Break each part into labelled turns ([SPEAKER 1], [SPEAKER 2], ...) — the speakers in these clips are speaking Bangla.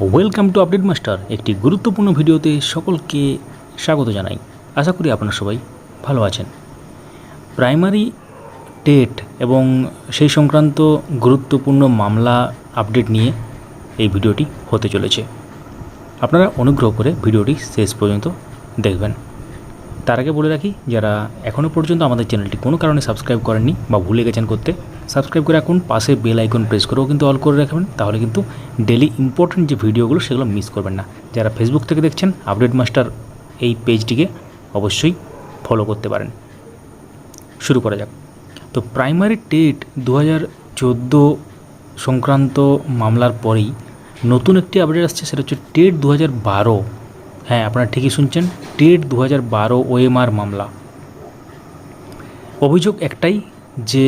[SPEAKER 1] ওয়েলকাম টু আপডেট মাস্টার একটি গুরুত্বপূর্ণ ভিডিওতে সকলকে স্বাগত জানাই। আশা করি আপনারা সবাই ভালো আছেন। প্রাইমারি টেট এবং সেই সংক্রান্ত গুরুত্বপূর্ণ মামলা আপডেট নিয়ে এই ভিডিওটি হতে চলেছে। আপনারা অনুগ্রহ করে ভিডিওটি শেষ পর্যন্ত দেখবেন। তার আগে বলে রাখি, যারা এখনও পর্যন্ত আমাদের চ্যানেলটি কোনো কারণে সাবস্ক্রাইব করেননি বা ভুলে গেছেন করতে, সাবস্ক্রাইব করে রাখুন, পাশে বেল আইকন প্রেস করেও কিন্তু অল করে রাখবেন, তাহলে কিন্তু ডেলি ইম্পর্টেন্ট যে ভিডিওগুলো সেগুলো মিস করবেন না। যারা ফেসবুক থেকে দেখছেন আপডেট মাস্টার এই পেজটিকে অবশ্যই ফলো করতে পারেন। শুরু করা যাক। তো প্রাইমারি টেট দু হাজার চোদ্দ সংক্রান্ত মামলার পরেই নতুন একটি আপডেট আসছে, সেটা হচ্ছে টেট দু হাজার বারো হ্যাঁ আপনারা ঠিকই শুনছেন। টেট দু হাজার বারো ওএমআর মামলা। অভিযোগ একটাই যে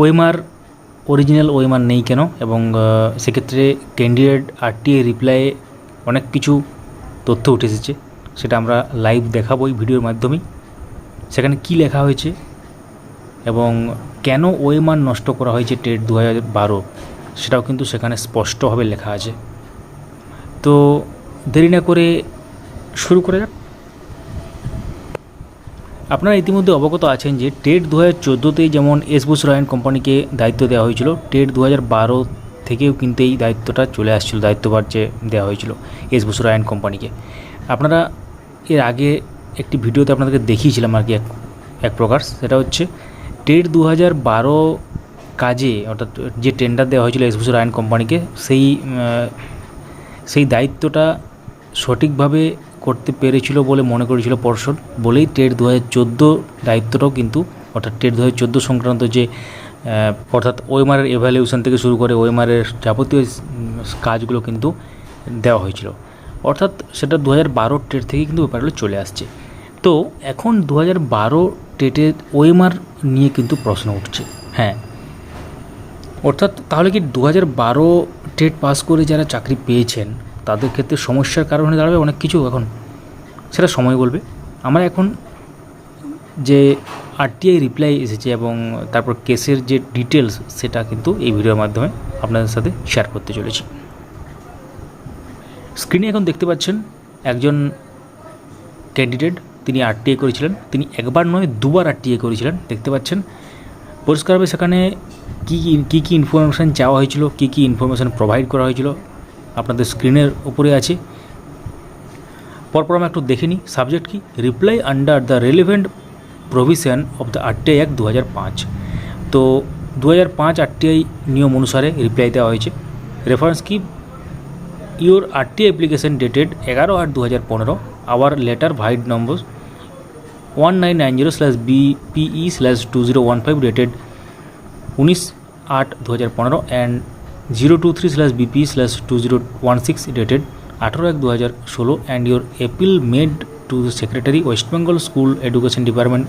[SPEAKER 1] ওএমআর অরিজিনাল ওএমআর নেই কেন এবং সেক্ষেত্রে ক্যান্ডিডেট আরটিএ রিপ্লাইয়ে অনেক কিছু তথ্য উঠে এসেছে। সেটা আমরা লাইভ দেখাবো এই ভিডিওর মাধ্যমেই। সেখানে কী লেখা হয়েছে এবং কেন ওএমআর নষ্ট করা হয়েছে টেট দু হাজার বারো, সেটাও কিন্তু সেখানে স্পষ্টভাবে লেখা আছে। তো দেরি না করে শুরু করে যাক আপনারা ইতিমধ্যে অবগত আছেন যে টেট দু হাজার চোদ্দোতেই যেমন এস বুস রয়্যান কোম্পানিকে দায়িত্ব দেওয়া হয়েছিল, টেট দু হাজার বারো থেকেও কিন্তু এই দায়িত্বটা চলে আসছিল, দায়িত্বভার যে দেওয়া হয়েছিল এস বুস রয়্যান কোম্পানিকে। আপনারা এর আগে একটি ভিডিওতে আপনাদেরকে দেখিয়েছিলাম আর কি এক এক প্রকার, সেটা হচ্ছে টেট দু হাজার বারো কাজে অর্থাৎ যে টেন্ডার দেওয়া হয়েছিল এস বুস রয়্যান কোম্পানিকে, সেই সেই দায়িত্বটা সঠিকভাবে করতে পেরেছিল বলে মনে করেছিল পর্ষদ, বলেই টেট দু হাজার চোদ্দ দায়িত্বটাও কিন্তু, অর্থাৎ টেট দু হাজার চোদ্দ সংক্রান্ত যে অর্থাৎ ওএমআরের এভ্যালুয়েশন থেকে শুরু করে ওএমআরের যাবতীয় কাজগুলো কিন্তু দেওয়া হয়েছিল। অর্থাৎ সেটা দু হাজার বারো টেট থেকে কিন্তু ব্যাপারগুলো চলে আসছে। তো এখন দু হাজার বারো টেটের ওএমআর নিয়ে কিন্তু প্রশ্ন উঠছে। হ্যাঁ। অর্থাৎ তাহলে কি দু হাজার বারো টেট পাস করে যারা চাকরি পেয়েছেন তাদের ক্ষেত্রে সমস্যার কারণ দাঁড়াবে, অনেক কিছু এখন সেটা সময় বলবে। আমার এখন যে আরটিআই রিপ্লাই এসেছে এবং তারপর কেসের যে ডিটেলস সেটা কিন্তু এই ভিডিওর মাধ্যমে আপনাদের সাথে শেয়ার করতে চলেছি। স্ক্রিনে এখন দেখতে পাচ্ছেন একজন ক্যান্ডিডেট তিনি আরটিআই করেছিলেন, তিনি একবার নয়, দুবার আরটিআই করেছিলেন, দেখতে পাচ্ছেন। পরিষ্কারভাবে সেখানে কী কী কী ইনফরমেশান চাওয়া হয়েছিল, কী কী ইনফরমেশান প্রোভাইড করা হয়েছিল আপনাদের স্ক্রিনের উপরে আছে। পরপর আমরা একটু দেখে নিই সাবজেক্ট কি। Reply under the relevant provision of the RTI act দু হাজার পাঁচ। তো দু হাজার পাঁচ আরটিআই নিয়ম অনুসারে রিপ্লাই দেওয়া হয়েছে। রেফারেন্স কি? ইউর আরটি অ্যাপ্লিকেশন ডেটেড এগারো আট দু হাজার পনেরো our letter vide number one nine nine zero slash BPE slash two zero one five dated উনিশ আট দু হাজার পনেরো। And zero two three slash BP slash two zero one six dated আঠেরো এক দু হাজার ষোলো and your appeal made to the secretary West Bengal school education department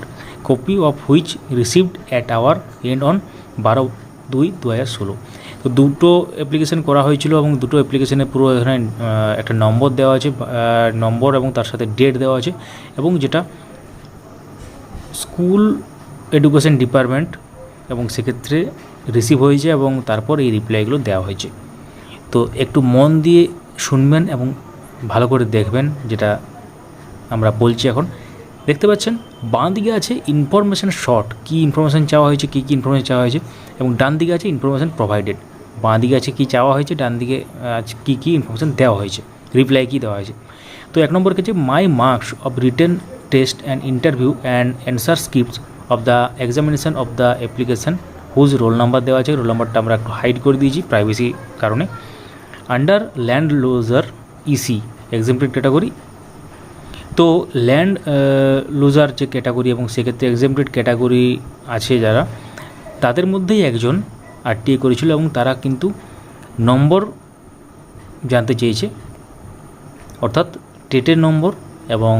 [SPEAKER 1] copy of which received at our end on বারো দুই দু হাজার ষোলো। তো দুটো অ্যাপ্লিকেশন করা হয়েছিল এবং দুটো অ্যাপ্লিকেশনে পুরো এখানে একটা নম্বর দেওয়া আছে নম্বর এবং তার সাথে ডেট দেওয়া আছে এবং যেটা স্কুল এডুকেশন ডিপার্টমেন্ট এবং সেক্ষেত্রে রিসিভ হয়েছে এবং তারপর এই রিপ্লাইগুলো দেওয়া হয়েছে। তো একটু মন দিয়ে শুনবেন এবং ভালো করে দেখবেন যেটা আমরা বলছি এখন। দেখতে পাচ্ছেন বাঁ দিকে আছে ইনফরমেশান শর্ট কী ইনফরমেশান চাওয়া হয়েছে, কী কী ইনফরমেশান চাওয়া হয়েছে এবং ডান দিকে আছে ইনফরমেশান প্রোভাইডেড বাঁ দিকে আছে কী চাওয়া হয়েছে ডান দিকে কী কী ইনফরমেশান দেওয়া হয়েছে রিপ্লাই কী দেওয়া হয়েছে। তো এক নম্বর কাছে my marks of written test and interview and answer scripts of the examination of the application whose roll number দেওয়া আছে রোল নাম্বারটা আমরা একটু হাইড করে দিয়েছি প্রাইভেসি কারণে। Under land loser EC example category তো ল্যান্ড লুজার যে ক্যাটাগরি এবং সেক্ষেত্রে এক্সাম্পটেড ক্যাটাগরি আছে যারা, তাদের মধ্যেই একজন আরটিএ করেছিল এবং তারা কিন্তু নম্বর জানতে চেয়েছে। অর্থাৎ টেটের নম্বর এবং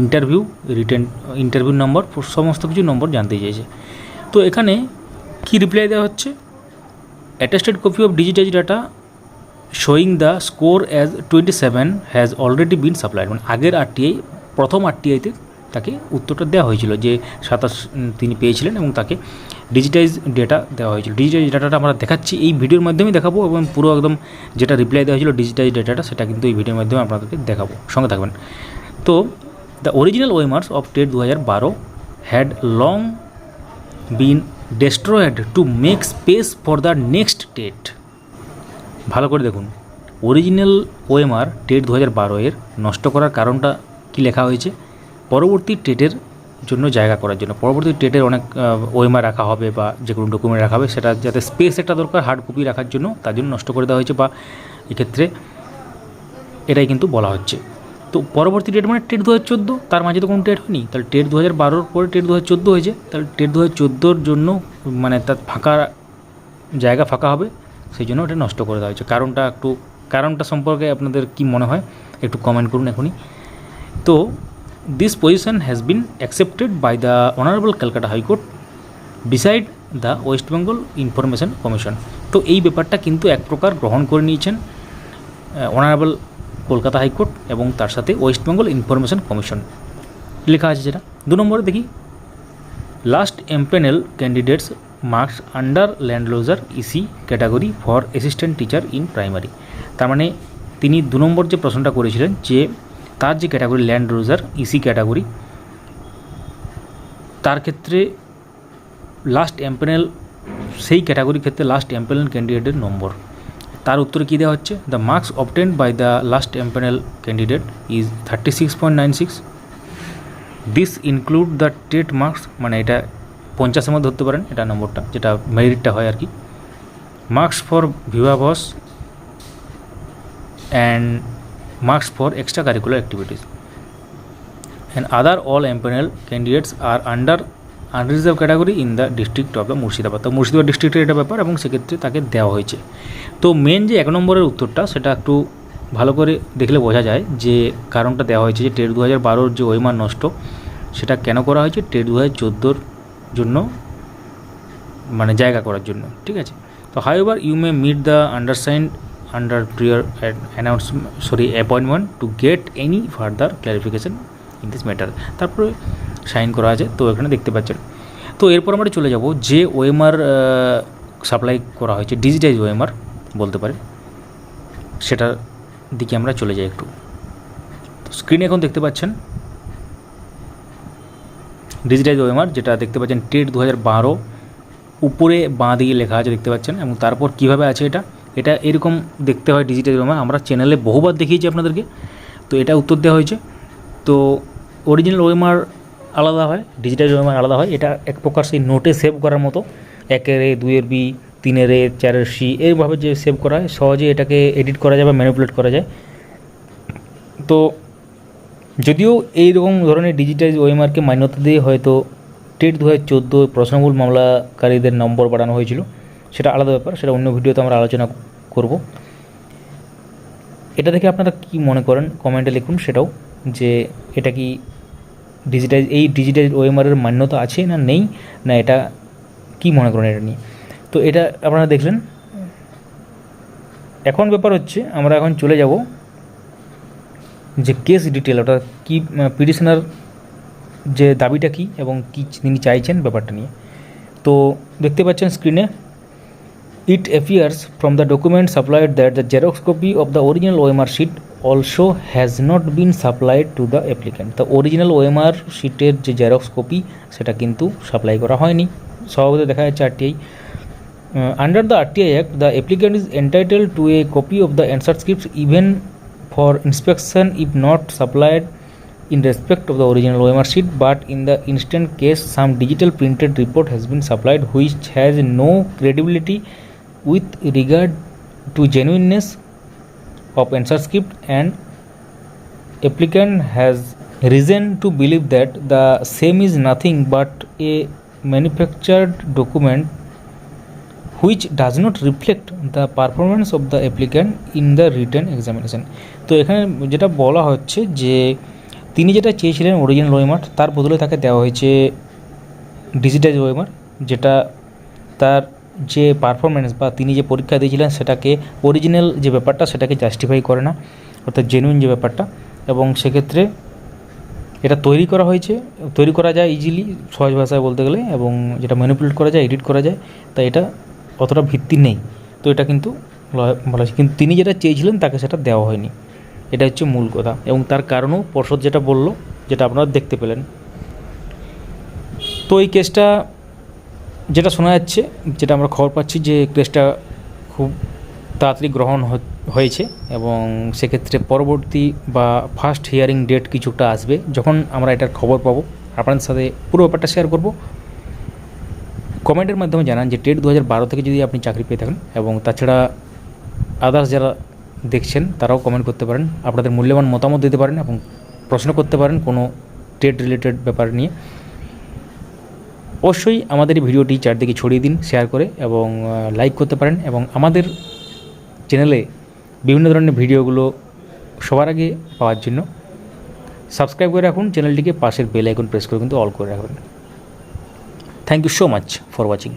[SPEAKER 1] ইন্টারভিউ রিটেন ইন্টারভিউ নম্বর সমস্ত কিছু নম্বর জানতে চেয়েছে। তো এখানে কি রিপ্লাই দেওয়া হচ্ছে? Attested copy of digitize data showing the score as twenty seven has already been supplied মানে আগের আরটিআই প্রথম আরটিআইতে তাকে উত্তরটা দেওয়া হয়েছিল যে সাতাশ তিনি পেয়েছিলেন এবং তাকে ডিজিটাইজ ডেটা দেওয়া হয়েছিল। ডিজিটাইজ ডাটাটা আমরা দেখাচ্ছি এই ভিডিওর মাধ্যমেই দেখাবো এবং পুরো একদম যেটা রিপ্লাই দেওয়া হয়েছিল ডিজিটাইজ ডেটাটা সেটা কিন্তু এই ভিডিওর মাধ্যমে আপনাদেরকে দেখাবো। সঙ্গে থাকবেন। তো the original OMRs of TET দু হাজার বারো had long been destroyed to make space for the next TET ভালো করে দেখুন। অরিজিনাল ওএমআর টেট দু হাজার বারো এর নষ্ট করার কারণটা কি লেখা হয়েছে? পরবর্তী টেটের জন্য জায়গা করার জন্য। পরবর্তী টেটের অনেক ওএমআর রাখা হবে বা যে কোনো ডকুমেন্ট রাখা হবে, সেটা যাতে স্পেস একটা দরকার হার্ড কপি রাখার জন্য, তার জন্য নষ্ট করে দেওয়া হয়েছে বা এক্ষেত্রে এটাই কিন্তু বলা হচ্ছে। তো পরবর্তী ডেট মানে টেট দু হাজার চোদ্দ, তার মাঝে তো কোনো টেট হয়নি। তাহলে টেট দু হাজার বারোর পরে টেট দু হাজার চোদ্দ হয়েছে তাহলে টেট দু হাজার চোদ্দোর জন্য মানে তার ফাঁকা জায়গা ফাঁকা হবে, সেই জন্য ওটা নষ্ট করে দেওয়া হয়েছে। কারণটা একটু, কারণটা সম্পর্কে আপনাদের কি মনে হয়, একটু কমেন্ট করুন এখনই। তো this position has been accepted by the honourable Calcutta high court beside the West Bengal information commission তো এই ব্যাপারটা কিন্তু এক প্রকার গ্রহণ করে নিয়েছেন অনারেবল কলকাতা হাইকোর্ট এবং তার সাথে ওয়েস্ট বেঙ্গল ইনফরমেশন কমিশন। লেখা আছে যেটা। দু নম্বরে দেখি। Last empanel candidates marks under land loser EC category for assistant teacher in primary. তার মানে তিনি দু নম্বর যে প্রশ্নটা করেছিলেন যে তার যে category land loser EC category, তার ক্ষেত্রে লাস্ট এমপেনেল সেই ক্যাটাগরির ক্ষেত্রে লাস্ট এমপেনেল ক্যান্ডিডেটের নম্বর। তার উত্তরে কী দেওয়া হচ্ছে? The marks obtained by the last empanel candidate is thirty six point nine six this include the TET marks মানে এটা পঞ্চাশের মধ্যে ধরতে পারেন, এটা নম্বরটা, যেটা মেরিটটা হয় আর কি marks for viva voce and marks for extra curricular activities and other all empanel candidates R under unreserved category in the district of the Murshidabad তো মুর্শিদাবাদ ডিস্ট্রিক্টের এটা ব্যাপার এবং সেক্ষেত্রে তাকে দেওয়া হয়েছে। তো মেন যে এক নম্বরের উত্তরটা, সেটা একটু ভালো করে দেখলে বোঝা যায় যে কারণটা দেওয়া হয়েছে যে টেট দু হাজার বারোর যে ওইমান নষ্ট, সেটা কেন করা হয়েছে? টেট দু হাজার চোদ্দোর জন্য মানে জায়গা করার জন্য, ঠিক আছে? তো however you may meet the undersigned under prior announcement sorry appointment to get any further clarification in this matter তারপরে সাইন করা আছে, তো এখানে দেখতে পাচ্ছেন। তো এরপর আমরা চলে যাব যে ওএমআর সাপ্লাই করা হয়েছে ডিজিটাইজ ওএমআর বলতে পারে সেটার দিকে আমরা চলে যাই একটু। তো স্ক্রিনে এখন দেখতে পাচ্ছেন ডিজিটাইজ ওএমআর যেটা দেখতে পাচ্ছেন টেট দু হাজার বারো, উপরে বাঁ দিকে লেখা আছে দেখতে পাচ্ছেন, এবং তারপর কীভাবে আছে এটা এটা এরকম দেখতে হয় ডিজিটাল ওএমআর আমরা চ্যানেলে বহুবার দেখিয়েছি আপনাদেরকে, তো এটা উত্তর দেওয়া হয়েছে। তো অরিজিনাল ওএমআর আলাদা হয় ডিজিটাল ওএমআর আলাদা হয়। এটা এক প্রকার সেই নোটে সেভ করার মতো। একের এ, দুইয়ের বি, তিনের এ, চারের সি, এইভাবে যে সেভ করা হয়, সহজে এটাকে এডিট করা যায় বা ম্যানিপুলেট করা যায়। তো যদিও এই রকম ধরনের ডিজিটাইজ ওএমআরকে মান্যতা দিয়ে হয়তো টেট দু হাজার চোদ্দ প্রশ্নমূল মামলাকারীদের নম্বর বাড়ানো হয়েছিল, সেটা আলাদা ব্যাপার, সেটা অন্য ভিডিওতে আমরা আলোচনা করব। এটা দেখে আপনারা কি মনে করেন? কমেন্টে লিখুন সেটাও, যে এটা কি ডিজিটাইজ এই ডিজিটাইজ ওএমআরের মান্যতা আছে না নেই? না এটা কি মনে করেন এটা নিয়ে? তো এটা আপনারা দেখলেন। এখন ব্যাপার হচ্ছে, আমরা এখন চলে যাব যে কেস ডিটেল ওটা কি পিটিশনার যে দাবিটা কি এবং কি তিনি চাইছেন ব্যাপারটা নিয়ে। তো দেখতে পাচ্ছেন স্ক্রিনে it appears from the document supplied that the xerox copy of the original OMR sheet also has not been supplied to the applicant the original OMR শিটের যে জেরক্স কপি সেটা কিন্তু সাপ্লাই করা হয়নি। স্বভাবত দেখা যাচ্ছে RTI under the RTI act the applicant is entitle to a copy of the answer script even for inspection if not supplied in respect of the original OMR sheet, but in the instant case, some digital printed report has been supplied which has no credibility with regard to genuineness of answer script and applicant has reason to believe that the same is nothing but a manufactured document which does not reflect the performance of the applicant in the written examination তো এখানে যেটা বলা হচ্ছে যে তিনি যেটা চেয়েছিলেন অরিজিনাল ওয়েমার তার বদলে তাকে দেওয়া হয়েছে ডিজিটাইজ ওয়েমার যেটা তার যে পারফরমেন্স বা তিনি যে পরীক্ষা দিয়েছিলেন সেটাকে অরিজিনাল যে ব্যাপারটা সেটাকে জাস্টিফাই করে না, অর্থাৎ জেনুইন যে ব্যাপারটা। এবং সেক্ষেত্রে এটা তৈরি করা হয়েছে, তৈরি করা যায় ইজিলি সহজ ভাষায় বলতে গেলে, এবং যেটা ম্যানিপুলেট করা যায় এডিট করা যায়, তাই এটা অতটা ভিত্তি নেই। তো এটা কিন্তু বলা হয়েছে। কিন্তু তিনি যেটা চেয়েছিলেন তাকে সেটা দেওয়া হয়নি। এটা হচ্ছে মূল কথা। এবং তার কারণও পর্ষদ যেটা বলল, যেটা আপনারা দেখতে পেলেন। তো এই কেসটা যেটা শোনা যাচ্ছে, যেটা আমরা খবর পাচ্ছি যে কেসটা খুব তাড়াতাড়ি গ্রহণ হয়েছে এবং সেক্ষেত্রে পরবর্তী বা ফার্স্ট হিয়ারিং ডেট কিছুটা আসবে। যখন আমরা এটার খবর পাবো, আপনাদের সাথে পুরো ব্যাপারটা শেয়ার করব। কমেন্টের মাধ্যমে জানান যে টেট দু হাজার বারো থেকে যদি আপনি চাকরি পেয়ে থাকেন এবং তাছাড়া আদার্স যারা দেখছেন, তারাও কমেন্ট করতে পারেন। আপনাদের মূল্যবান মতামত দিতে পারেন এবং প্রশ্ন করতে পারেন কোনো টেট রিলেটেড ব্যাপার নিয়ে। অবশ্যই আমাদের এই ভিডিওটি চারদিকে ছড়িয়ে দিন শেয়ার করে এবং লাইক করতে পারেন এবং আমাদের চ্যানেলে বিভিন্ন ধরনের ভিডিওগুলো সবার আগে পাওয়ার জন্য সাবস্ক্রাইব করে রাখুন চ্যানেলটিকে পাশের বেল আইকন প্রেস করে কিন্তু অল করে রাখবেন। Thank you so much for watching